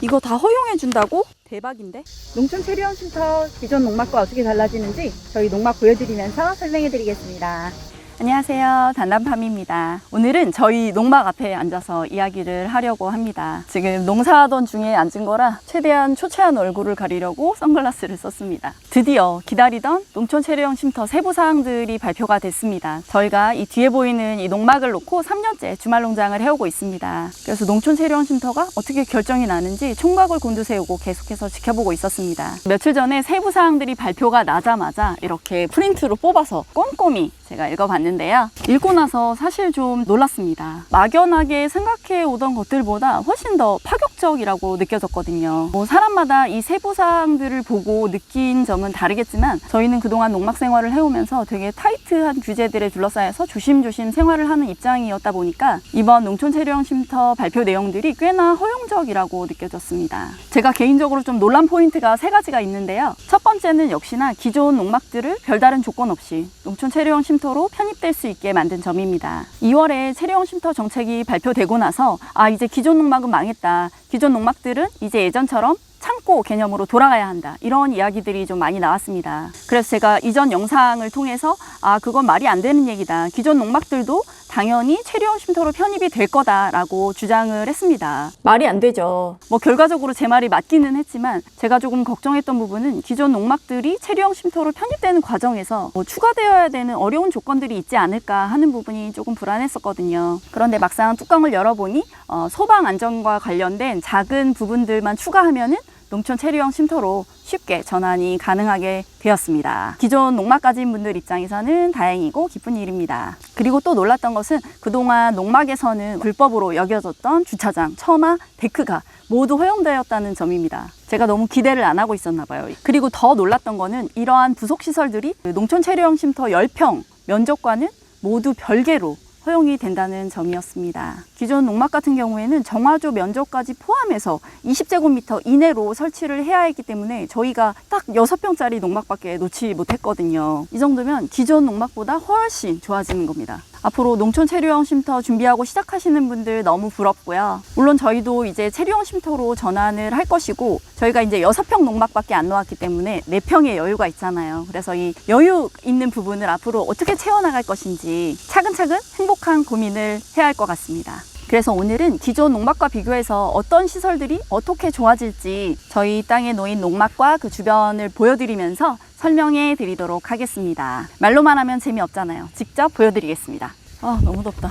이거 다 허용해 준다고? 대박인데? 농촌 체류형 쉼터 기존 농막과 어떻게 달라지는지 저희 농막 보여드리면서 설명해 드리겠습니다. 안녕하세요. 단단팜입니다. 오늘은 저희 농막 앞에 앉아서 이야기를 하려고 합니다. 지금 농사하던 중에 앉은 거라 최대한 초췌한 얼굴을 가리려고 선글라스를 썼습니다. 드디어 기다리던 농촌 체류형 쉼터 세부 사항들이 발표가 됐습니다. 저희가 이 뒤에 보이는 이 농막을 놓고 3년째 주말 농장을 해오고 있습니다. 그래서 농촌 체류형 쉼터가 어떻게 결정이 나는지 총각을 곤두세우고 계속해서 지켜보고 있었습니다. 며칠 전에 세부 사항들이 발표가 나자마자 이렇게 프린트로 뽑아서 꼼꼼히 제가 읽어봤는데요. 읽고 나서 사실 좀 놀랐습니다. 막연하게 생각해 오던 것들보다 훨씬 더 파격적이라고 느껴졌거든요. 뭐 사람마다 이 세부 사항들을 보고 느낀 점은 다르겠지만 저희는 그동안 농막 생활을 해오면서 되게 타이트한 규제들에 둘러싸여서 조심조심 생활을 하는 입장이었다 보니까 이번 농촌 체류형 쉼터 발표 내용들이 꽤나 허용적이라고 느껴졌습니다. 제가 개인적으로 좀 놀란 포인트가 세 가지가 있는데요. 첫 번째는 역시나 기존 농막들을 별다른 조건 없이 농촌 체류형 쉼터 로 편입될 수 있게 만든 점입니다. 2월에 체류형 쉼터 정책이 발표되고 나서 아 이제 기존 농막은 망했다. 기존 농막들은 이제 예전처럼 창고 개념으로 돌아가야 한다. 이런 이야기들이 좀 많이 나왔습니다. 그래서 제가 이전 영상을 통해서 아, 그건 말이 안 되는 얘기다. 기존 농막들도 당연히 체류형 쉼터로 편입이 될 거다라고 주장을 했습니다. 말이 안 되죠. 뭐 결과적으로 제 말이 맞기는 했지만 제가 조금 걱정했던 부분은 기존 농막들이 체류형 쉼터로 편입되는 과정에서 뭐 추가되어야 되는 어려운 조건들이 있지 않을까 하는 부분이 조금 불안했었거든요. 그런데 막상 뚜껑을 열어보니 어, 소방 안전과 관련된 작은 부분들만 추가하면은 농촌 체류형 쉼터로 쉽게 전환이 가능하게 되었습니다. 기존 농막 가진 분들 입장에서는 다행이고 기쁜 일입니다. 그리고 또 놀랐던 것은 그동안 농막에서는 불법으로 여겨졌던 주차장, 처마, 데크가 모두 허용되었다는 점입니다. 제가 너무 기대를 안 하고 있었나 봐요. 그리고 더 놀랐던 거는 이러한 부속 시설들이 농촌 체류형 쉼터 10평 면적과는 모두 별개로 허용이 된다는 점이었습니다. 기존 농막 같은 경우에는 정화조 면적까지 포함해서 20제곱미터 이내로 설치를 해야 했기 때문에 저희가 딱 6평짜리 농막밖에 놓지 못했거든요. 이 정도면 기존 농막보다 훨씬 좋아지는 겁니다. 앞으로 농촌 체류형 쉼터 준비하고 시작하시는 분들 너무 부럽고요. 물론 저희도 이제 체류형 쉼터로 전환을 할 것이고 저희가 이제 6평 농막밖에 안 놓았기 때문에 4평의 여유가 있잖아요. 그래서 이 여유 있는 부분을 앞으로 어떻게 채워나갈 것인지 차근차근 행복한 고민을 해야 할 것 같습니다. 그래서 오늘은 기존 농막과 비교해서 어떤 시설들이 어떻게 좋아질지 저희 땅에 놓인 농막과 그 주변을 보여드리면서 설명해 드리도록 하겠습니다. 말로만 하면 재미없잖아요. 직접 보여드리겠습니다. 아, 너무 덥다.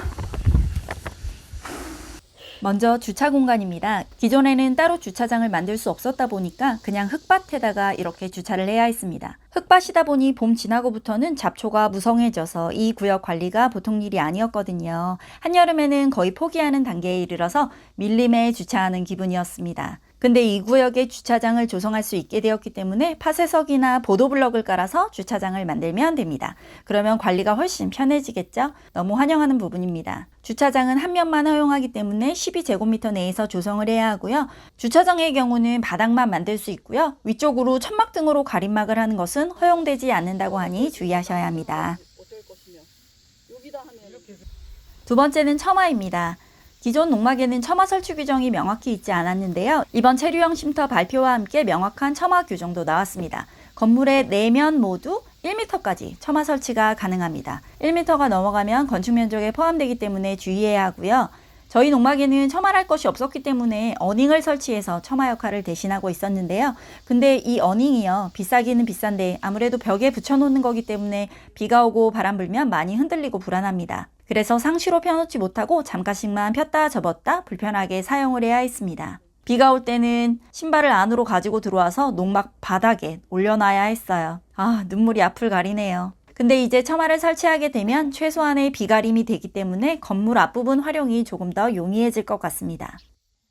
먼저 주차 공간입니다. 기존에는 따로 주차장을 만들 수 없었다 보니까 그냥 흙밭에다가 이렇게 주차를 해야 했습니다. 흙밭이다 보니 봄 지나고부터는 잡초가 무성해져서 이 구역 관리가 보통 일이 아니었거든요. 한여름에는 거의 포기하는 단계에 이르러서 밀림에 주차하는 기분이었습니다. 근데 이 구역에 주차장을 조성할 수 있게 되었기 때문에 파쇄석이나 보도블럭을 깔아서 주차장을 만들면 됩니다. 그러면 관리가 훨씬 편해지겠죠? 너무 환영하는 부분입니다. 주차장은 한 면만 허용하기 때문에 12제곱미터 내에서 조성을 해야 하고요. 주차장의 경우는 바닥만 만들 수 있고요. 위쪽으로 천막 등으로 가림막을 하는 것은 허용되지 않는다고 하니 주의하셔야 합니다. 두 번째는 처마입니다. 기존 농막에는 처마 설치 규정이 명확히 있지 않았는데요. 이번 체류형 쉼터 발표와 함께 명확한 처마 규정도 나왔습니다. 건물의 내면 모두 1m까지 처마 설치가 가능합니다. 1m가 넘어가면 건축 면적에 포함되기 때문에 주의해야 하고요. 저희 농막에는 처마할 것이 없었기 때문에 어닝을 설치해서 처마 역할을 대신하고 있었는데요. 근데 이 어닝이요. 비싸기는 비싼데 아무래도 벽에 붙여놓는 거기 때문에 비가 오고 바람 불면 많이 흔들리고 불안합니다. 그래서 상시로 펴놓지 못하고 잠깐씩만 폈다 접었다 불편하게 사용을 해야 했습니다. 비가 올 때는 신발을 안으로 가지고 들어와서 농막 바닥에 올려놔야 했어요. 아, 눈물이 앞을 가리네요. 근데 이제 처마를 설치하게 되면 최소한의 비가림이 되기 때문에 건물 앞부분 활용이 조금 더 용이해질 것 같습니다.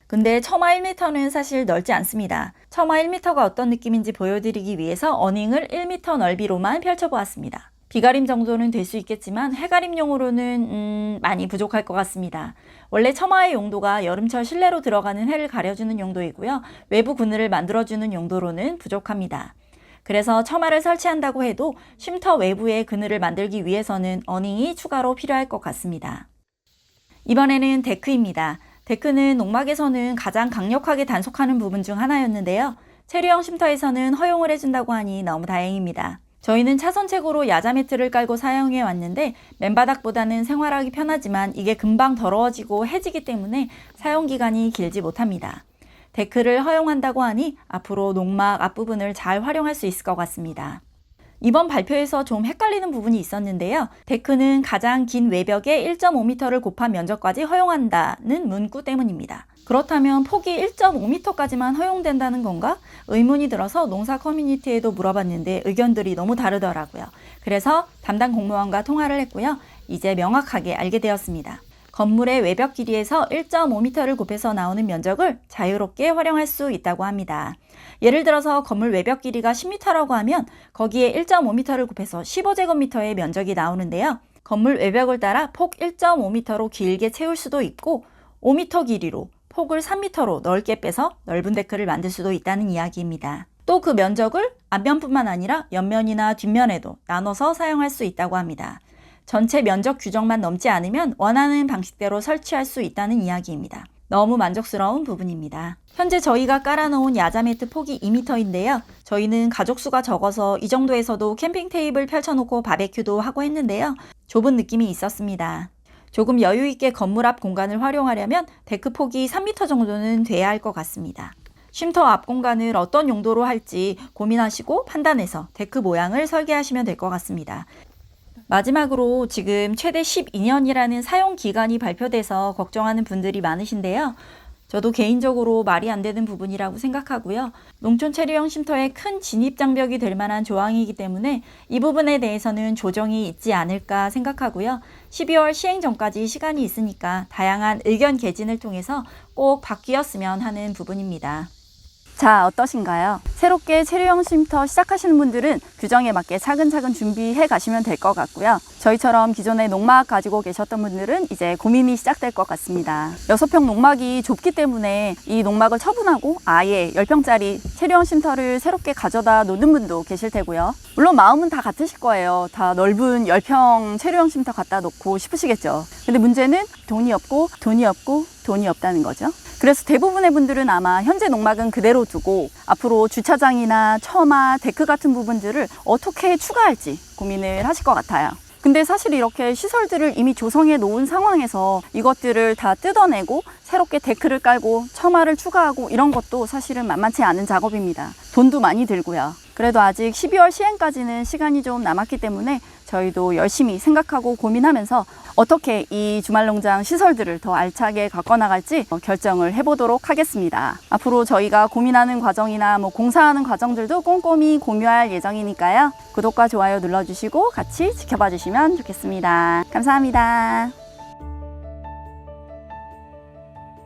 근데 처마 1m는 사실 넓지 않습니다. 처마 1m가 어떤 느낌인지 보여드리기 위해서 어닝을 1m 넓이로만 펼쳐보았습니다. 비가림 정도는 될 수 있겠지만 해가림용으로는 음, 많이 부족할 것 같습니다. 원래 처마의 용도가 여름철 실내로 들어가는 해를 가려주는 용도이고요. 외부 그늘을 만들어주는 용도로는 부족합니다. 그래서 처마를 설치한다고 해도 쉼터 외부에 그늘을 만들기 위해서는 어닝이 추가로 필요할 것 같습니다. 이번에는 데크입니다. 데크는 농막에서는 가장 강력하게 단속하는 부분 중 하나였는데요. 체류형 쉼터에서는 허용을 해준다고 하니 너무 다행입니다. 저희는 차선책으로 야자 매트를 깔고 사용해 왔는데 맨바닥보다는 생활하기 편하지만 이게 금방 더러워지고 해지기 때문에 사용 기간이 길지 못합니다. 데크를 허용한다고 하니 앞으로 농막 앞부분을 잘 활용할 수 있을 것 같습니다. 이번 발표에서 좀 헷갈리는 부분이 있었는데요. 데크는 가장 긴 외벽에 1.5m를 곱한 면적까지 허용한다는 문구 때문입니다. 그렇다면 폭이 1.5m까지만 허용된다는 건가? 의문이 들어서 농사 커뮤니티에도 물어봤는데 의견들이 너무 다르더라고요. 그래서 담당 공무원과 통화를 했고요. 이제 명확하게 알게 되었습니다. 건물의 외벽 길이에서 1.5m를 곱해서 나오는 면적을 자유롭게 활용할 수 있다고 합니다. 예를 들어서 건물 외벽 길이가 10m라고 하면 거기에 1.5m를 곱해서 15제곱미터의 면적이 나오는데요. 건물 외벽을 따라 폭 1.5m로 길게 채울 수도 있고 5m 길이로 폭을 3m로 넓게 빼서 넓은 데크를 만들 수도 있다는 이야기입니다. 또 그 면적을 앞면뿐만 아니라 옆면이나 뒷면에도 나눠서 사용할 수 있다고 합니다. 전체 면적 규정만 넘지 않으면 원하는 방식대로 설치할 수 있다는 이야기입니다. 너무 만족스러운 부분입니다. 현재 저희가 깔아놓은 야자 매트 폭이 2m인데요. 저희는 가족 수가 적어서 이 정도에서도 캠핑 테이블 펼쳐놓고 바베큐도 하고 했는데요. 좁은 느낌이 있었습니다. 조금 여유 있게 건물 앞 공간을 활용하려면 데크 폭이 3m 정도는 돼야 할 것 같습니다. 쉼터 앞 공간을 어떤 용도로 할지 고민하시고 판단해서 데크 모양을 설계하시면 될 것 같습니다. 마지막으로 지금 최대 12년이라는 사용 기간이 발표돼서 걱정하는 분들이 많으신데요. 저도 개인적으로 말이 안 되는 부분이라고 생각하고요. 농촌 체류형 쉼터의 큰 진입 장벽이 될 만한 조항이기 때문에 이 부분에 대해서는 조정이 있지 않을까 생각하고요. 12월 시행 전까지 시간이 있으니까 다양한 의견 개진을 통해서 꼭 바뀌었으면 하는 부분입니다. 자, 어떠신가요? 새롭게 체류형 쉼터 시작하시는 분들은 규정에 맞게 차근차근 준비해 가시면 될 것 같고요. 저희처럼 기존에 농막 가지고 계셨던 분들은 이제 고민이 시작될 것 같습니다. 6평 농막이 좁기 때문에 이 농막을 처분하고 아예 10평짜리 체류형 쉼터를 새롭게 가져다 놓는 분도 계실 테고요. 물론 마음은 다 같으실 거예요. 다 넓은 10평 체류형 쉼터 갖다 놓고 싶으시겠죠. 근데 문제는 돈이 없고 돈이 없고 돈이 없다는 거죠. 그래서 대부분의 분들은 아마 현재 농막은 그대로 두고 앞으로 주차장이나 처마, 데크 같은 부분들을 어떻게 추가할지 고민을 하실 것 같아요. 근데 사실 이렇게 시설들을 이미 조성해 놓은 상황에서 이것들을 다 뜯어내고 새롭게 데크를 깔고 처마를 추가하고 이런 것도 사실은 만만치 않은 작업입니다. 돈도 많이 들고요. 그래도 아직 12월 시행까지는 시간이 좀 남았기 때문에 저희도 열심히 생각하고 고민하면서 어떻게 이 주말 농장 시설들을 더 알차게 갖고 나갈지 어, 결정을 해보도록 하겠습니다. 앞으로 저희가 고민하는 과정이나 뭐 공사하는 과정들도 꼼꼼히 공유할 예정이니까요. 구독과 좋아요 눌러주시고 같이 지켜봐 주시면 좋겠습니다. 감사합니다.